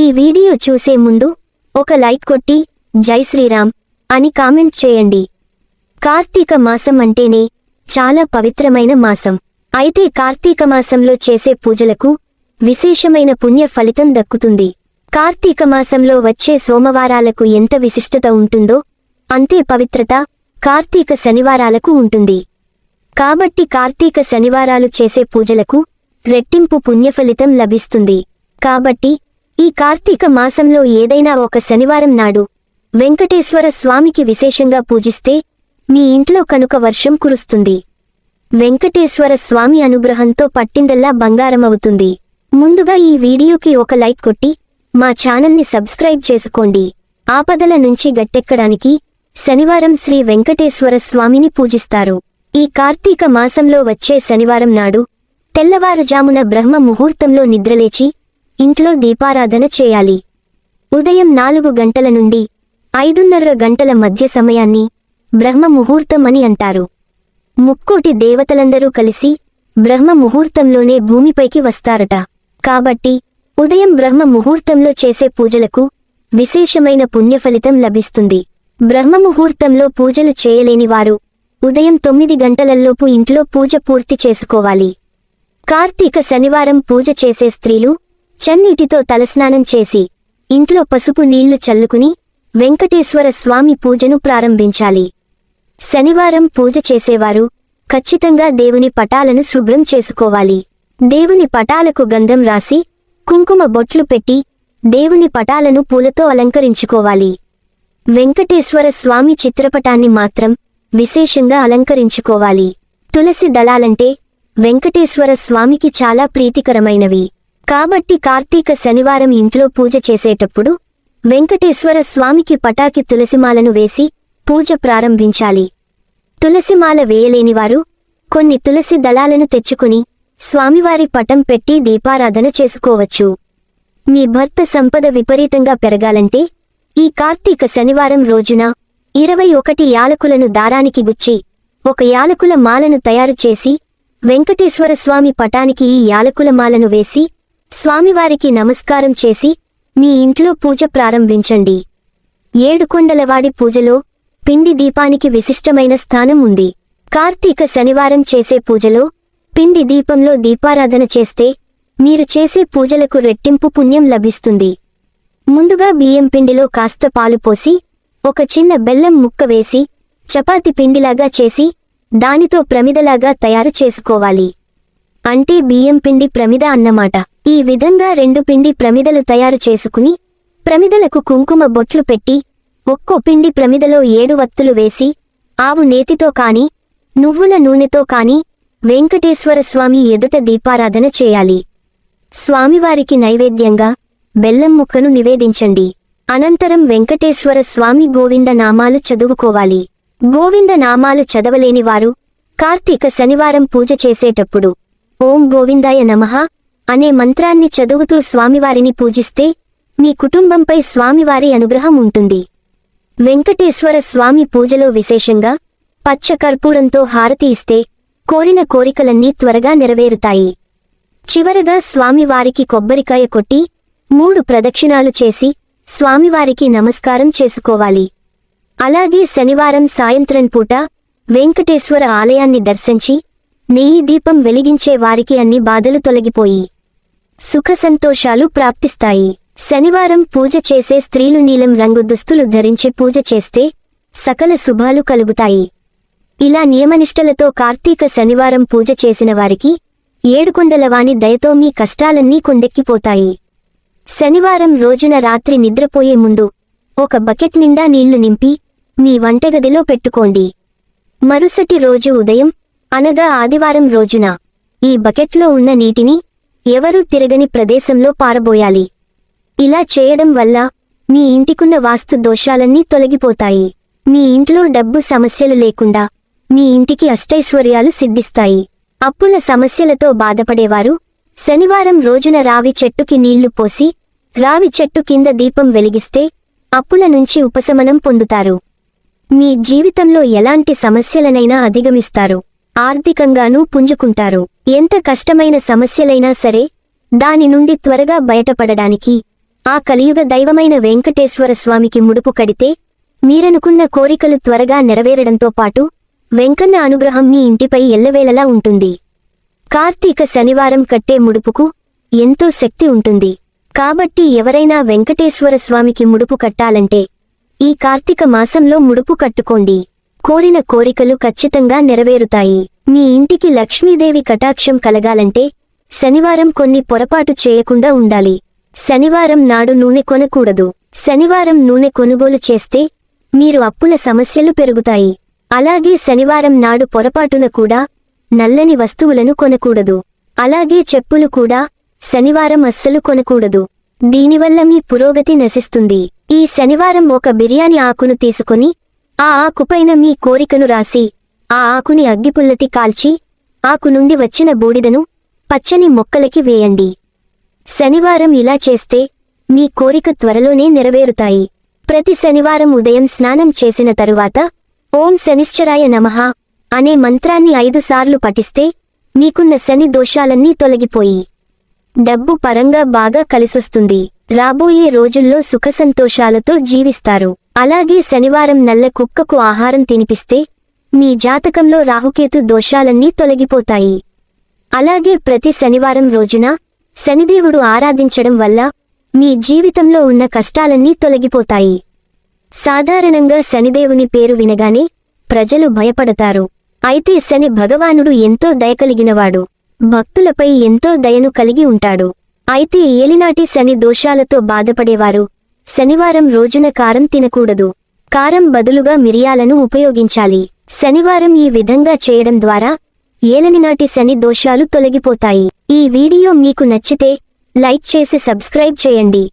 ఈ వీడియో చూసే ముందు ఒక లైక్ కొట్టి జై శ్రీరామ్ అని కామెంట్ చేయండి. కార్తీక మాసం అంటేనే చాలా పవిత్రమైన మాసం. అయితే కార్తీక మాసంలో చేసే పూజలకు విశేషమైన పుణ్య ఫలితం దక్కుతుంది. కార్తీక మాసంలో వచ్చే సోమవారాలకు ఎంత విశిష్టత ఉంటుందో అంతే పవిత్రత కార్తీక శనివారాలకు ఉంటుంది. కాబట్టి కార్తీక శనివారాలు చేసే పూజలకు రెట్టింపు పుణ్యఫలితం లభిస్తుంది. కాబట్టి ఈ కార్తీక మాసంలో ఏదైనా ఒక శనివారం నాడు వెంకటేశ్వర స్వామికి విశేషంగా పూజిస్తే మీ ఇంట్లో కనుక వర్షం కురుస్తుంది. వెంకటేశ్వర స్వామి అనుగ్రహంతో పట్టిందల్లా బంగారమవుతుంది. ముందుగా ఈ వీడియోకి ఒక లైక్ కొట్టి మా ఛానల్ని సబ్స్క్రైబ్ చేసుకోండి. ఆపదల నుంచి గట్టెక్కడానికి శనివారం శ్రీ వెంకటేశ్వర స్వామిని పూజిస్తారు. ఈ కార్తీక మాసంలో వచ్చే శనివారం నాడు తెల్లవారుజామున బ్రహ్మ ముహూర్తంలో నిద్రలేచి ఇంట్లో దీపారాధన చేయాలి. ఉదయం నాలుగు గంటల నుండి ఐదున్నర గంటల మధ్య సమయాన్ని బ్రహ్మ ముహూర్తమని అంటారు. ముక్కోటి దేవతలందరూ కలిసి బ్రహ్మ ముహూర్తంలోనే భూమిపైకి వస్తారట. కాబట్టి ఉదయం బ్రహ్మ ముహూర్తంలో చేసే పూజలకు విశేషమైన పుణ్యఫలితం లభిస్తుంది. బ్రహ్మ ముహూర్తంలో పూజలు చేయలేని వారు ఉదయం తొమ్మిది గంటలలోపు ఇంట్లో పూజ పూర్తి చేసుకోవాలి. కార్తీక శనివారం పూజ చేసే స్త్రీలు చన్నీటితో తలస్నానం చేసి ఇంట్లో పసుపు నీళ్ళు చల్లుకుని వెంకటేశ్వర స్వామి పూజను ప్రారంభించాలి. శనివారం పూజ చేసేవారు ఖచ్చితంగా దేవుని పటాలను శుభ్రం చేసుకోవాలి. దేవుని పటాలకు గంధం రాసి కుంకుమ బొట్లు పెట్టి దేవుని పటాలను పూలతో అలంకరించుకోవాలి. వెంకటేశ్వర స్వామి చిత్రపటాన్ని మాత్రం విశేషంగా అలంకరించుకోవాలి. తులసి దళాలంటే వెంకటేశ్వర స్వామికి చాలా ప్రీతికరమైనవి. కాబట్టి కార్తీక శనివారం ఇంట్లో పూజ చేసేటప్పుడు వెంకటేశ్వర స్వామికి పటాకి తులసిమాలను వేసి పూజ ప్రారంభించాలి. తులసిమాల వేయలేనివారు కొన్ని తులసి దళాలను తెచ్చుకుని స్వామివారి పటం పెట్టి దీపారాధన చేసుకోవచ్చు. మీ భర్త సంపద విపరీతంగా పెరగాలంటే ఈ కార్తీక శనివారం రోజున ఇరవై ఒకటి యాలకులను దారానికి గుచ్చి ఒక యాలకుల మాలను తయారు చేసి వెంకటేశ్వర స్వామి పటానికి ఈ యాలకుల మాలను వేసి స్వామివారికి నమస్కారం చేసి మీ ఇంట్లో పూజ ప్రారంభించండి. ఏడుకొండలవాడి పూజలో పిండి దీపానికి విశిష్టమైన స్థానం ఉంది. కార్తీక శనివారం చేసే పూజలో పిండి దీపంలో దీపారాధన చేస్తే మీరు చేసే పూజలకు రెట్టింపు పుణ్యం లభిస్తుంది. ముందుగా బియ్యం పిండిలో కాస్త పాలు పోసి ఒక చిన్న బెల్లం ముక్క వేసి చపాతి పిండిలాగా చేసి దానితో ప్రమిదలాగా తయారు చేసుకోవాలి. అంటే బియ్యం పిండి ప్రమిద అన్నమాట. ఈ విధంగా రెండు పిండి ప్రమిదలు తయారు చేసుకుని ప్రమిదలకు కుంకుమ బొట్లు పెట్టి ఒక్కో పిండి ప్రమిదలో ఏడు వత్తులు వేసి ఆవు నేతితో కాని నువ్వుల నూనెతో కాని వెంకటేశ్వర స్వామి ఎదుట దీపారాధన చేయాలి. స్వామివారికి నైవేద్యంగా బెల్లం ముక్కను నివేదించండి. అనంతరం వెంకటేశ్వర స్వామి గోవింద నామాలు చదువుకోవాలి. గోవింద నామాలు చదవలేని వారు కార్తీక శనివారం పూజ చేసేటప్పుడు ఓం గోవిందాయ నమః అనే మంత్రాన్ని చదువుతూ స్వామివారిని పూజిస్తే మీ కుటుంబంపై స్వామివారి అనుగ్రహం ఉంటుంది. వెంకటేశ్వర స్వామి పూజలో విశేషంగా పచ్చ కర్పూరంతో హారతి ఇస్తే కోరిన కోరికలన్నీ త్వరగా నెరవేరుతాయి. చివరగా స్వామివారికి కొబ్బరికాయ కొట్టి మూడు ప్రదక్షిణాలు చేసి స్వామివారికి నమస్కారం చేసుకోవాలి. అలాగే శనివారం సాయంత్రం పూట వెంకటేశ్వర ఆలయాన్ని దర్శించి నెయ్యి దీపం వెలిగించే వారికి అన్ని బాధలు తొలగిపోయి సుఖ సంతోషాలు ప్రాప్తిస్తాయి. శనివారం పూజ చేసే స్త్రీలు నీలం రంగు దుస్తులు ధరించి పూజ చేస్తే సకల శుభాలు కలుగుతాయి. ఇలా నియమనిష్టలతో కార్తీక శనివారం పూజ చేసిన వారికి ఏడుకొండలవాని దయతో మీ కష్టాలన్నీ కొండెక్కిపోతాయి. శనివారం రోజున రాత్రి నిద్రపోయే ముందు ఒక బకెట్ నిండా నీళ్ళు నింపి మీ వంటగదిలో పెట్టుకోండి. మరుసటి రోజు ఉదయం అనగా ఆదివారం రోజున ఈ బకెట్లో ఉన్న నీటిని ఎవరూ తిరగని ప్రదేశంలో పారబోయాలి. ఇలా చేయడం వల్ల మీ ఇంటికున్న వాస్తు దోషాలన్నీ తొలగిపోతాయి. మీ ఇంట్లో డబ్బు సమస్యలు లేకుండా మీ ఇంటికి అష్టైశ్వర్యాలు సిద్ధిస్తాయి. అప్పుల సమస్యలతో బాధపడేవారు శనివారం రోజున రావి చెట్టుకి నీళ్ళు పోసి రావి చెట్టు కింద దీపం వెలిగిస్తే అప్పుల నుంచి ఉపశమనం పొందుతారు. మీ జీవితంలో ఎలాంటి సమస్యలనైనా అధిగమిస్తారు. ఆర్థికంగానూ పుంజుకుంటారు. ఎంత కష్టమైన సమస్యలైనా సరే దాని నుండి త్వరగా బయటపడడానికి ఆ కలియుగ దైవమైన వెంకటేశ్వర స్వామికి ముడుపు కడితే మీరనుకున్న కోరికలు త్వరగా నెరవేరడంతో పాటు వెంకన్న అనుగ్రహం మీ ఇంటిపై ఎల్లవేళలా ఉంటుంది. కార్తీక శనివారం కట్టే ముడుపుకు ఎంతో శక్తి ఉంటుంది. కాబట్టి ఎవరైనా వెంకటేశ్వర స్వామికి ముడుపు కట్టాలంటే ఈ కార్తీక మాసంలో ముడుపు కట్టుకోండి. కోరిన కోరికలు ఖచ్చితంగా నెరవేరుతాయి. మీ ఇంటికి లక్ష్మీదేవి కటాక్షం కలగాలంటే శనివారం కొన్ని పొరపాటు చేయకుండా ఉండాలి. శనివారం నాడు నూనె కొనకూడదు. శనివారం నూనె కొనుగోలు చేస్తే మీరు అప్పుల సమస్యలు పెరుగుతాయి. అలాగే శనివారం నాడు పొరపాటున కూడా నల్లని వస్తువులను కొనకూడదు. అలాగే చెప్పులు కూడా శనివారం అస్సలు కొనకూడదు. దీనివల్ల మీ పురోగతి నశిస్తుంది. ఈ శనివారం ఒక బిర్యానీ ఆకును తీసుకుని ఆ ఆకుపైన మీ కోరికను రాసి ఆ ఆకుని అగ్గిపుల్లతి కాల్చి ఆకు నుండి వచ్చిన బూడిదను పచ్చని మొక్కలకి వేయండి. శనివారం ఇలా చేస్తే మీ కోరిక త్వరలోనే నెరవేరుతాయి. ప్రతి శనివారం ఉదయం స్నానం చేసిన తరువాత ఓం శనిశ్చరాయ నమః అనే మంత్రాన్ని ఐదుసార్లు పఠిస్తే మీకున్న శని దోషాలన్నీ తొలగిపోయి డబ్బు పరంగా బాగా కలిసొస్తుంది. రాబోయే రోజుల్లో సుఖసంతోషాలతో జీవిస్తారు. అలాగే శనివారం నల్ల కుక్కకు ఆహారం తినిపిస్తే మీ జాతకంలో రాహుకేతు దోషాలన్నీ తొలగిపోతాయి. అలాగే ప్రతి శనివారం రోజున శనిదేవుడు ఆరాధించడం వల్ల మీ జీవితంలో ఉన్న కష్టాలన్నీ తొలగిపోతాయి. సాధారణంగా శనిదేవుని పేరు వినగానే ప్రజలు భయపడతారు. అయితే శని భగవానుడు ఎంతో దయకలిగినవాడు భక్తులపై ఎంతో దయను కలిగి ఉంటాడు. అయితే ఏలినాటి శని దోషాలతో బాధపడేవారు శనివారం రోజున కారం తినకూడదు. కారం బదులుగా మిరియాలను ఉపయోగించాలి. శనివారం ఈ విధంగా చేయడం ద్వారా ఏలనినాటి శని దోషాలు తొలగిపోతాయి. ఈ వీడియో మీకు నచ్చితే లైక్ చేసి సబ్స్క్రైబ్ చేయండి.